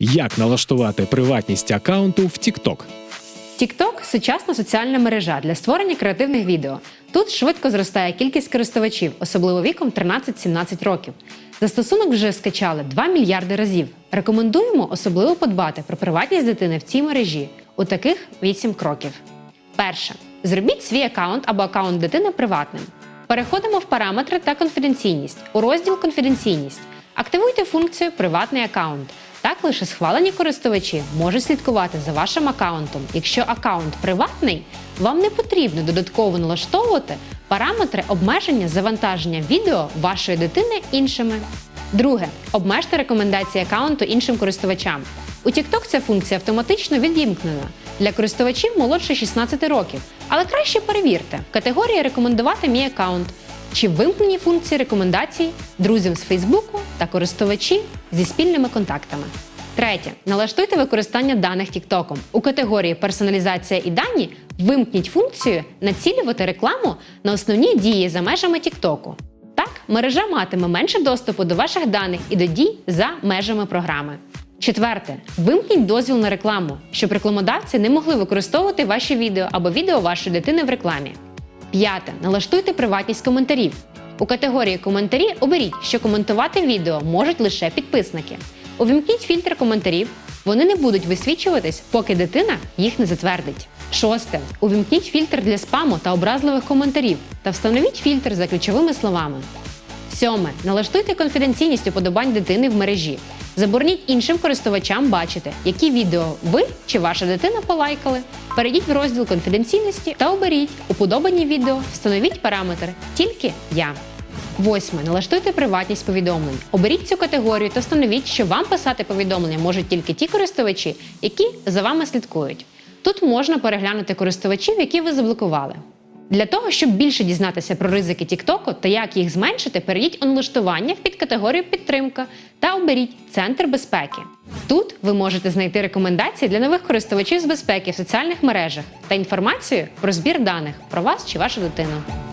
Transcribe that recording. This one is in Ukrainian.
Як налаштувати приватність аккаунту в TikTok? TikTok – сучасна соціальна мережа для створення креативних відео. Тут швидко зростає кількість користувачів, особливо віком 13-17 років. Застосунок вже скачали 2 мільярди разів. Рекомендуємо особливо подбати про приватність дитини в цій мережі. У таких 8 кроків. Перше. Зробіть свій аккаунт або аккаунт дитини приватним. Переходимо в параметри та конфіденційність. У розділ Конфіденційність. Активуйте функцію Приватний аккаунт. Так лише схвалені користувачі можуть слідкувати за вашим аккаунтом. Якщо аккаунт приватний, вам не потрібно додатково налаштовувати параметри обмеження завантаження відео вашої дитини іншими. Друге, обмежте рекомендації аккаунту іншим користувачам. У TikTok ця функція автоматично відімкнена для користувачів молодше 16 років, але краще перевірте в категорії Рекомендувати мій аккаунт чи вимкнені функції рекомендацій друзям з Фейсбуку та користувачі зі спільними контактами. Третє. Налаштуйте використання даних TikTok. У категорії Персоналізація і дані вимкніть функцію націлювати рекламу на основні дії за межами TikTok. Так, мережа матиме менше доступу до ваших даних і до дій за межами програми. Четверте, вимкніть дозвіл на рекламу, щоб рекламодавці не могли використовувати ваші відео або відео вашої дитини в рекламі. П'яте. Налаштуйте приватність коментарів. У категорії коментарі оберіть, що коментувати відео можуть лише підписники. Увімкніть фільтр коментарів. Вони не будуть висвічуватись, поки дитина їх не затвердить. Шосте. Увімкніть фільтр для спаму та образливих коментарів та встановіть фільтр за ключовими словами. Сьоме. Налаштуйте конфіденційність уподобань дитини в мережі. Забороніть іншим користувачам бачити, які відео ви чи ваша дитина полайкали. Перейдіть в розділ конфіденційності та оберіть уподобані відео, встановіть параметр Тільки я. Восьме. Налаштуйте приватність повідомлень. Оберіть цю категорію та встановіть, що вам писати повідомлення можуть тільки ті користувачі, які за вами слідкують. Тут можна переглянути користувачів, які ви заблокували. Для того, щоб більше дізнатися про ризики Тіктоку та як їх зменшити, перейдіть у налаштування в підкатегорію Підтримка та оберіть Центр безпеки. Тут ви можете знайти рекомендації для нових користувачів з безпеки в соціальних мережах та інформацію про збір даних про вас чи вашу дитину.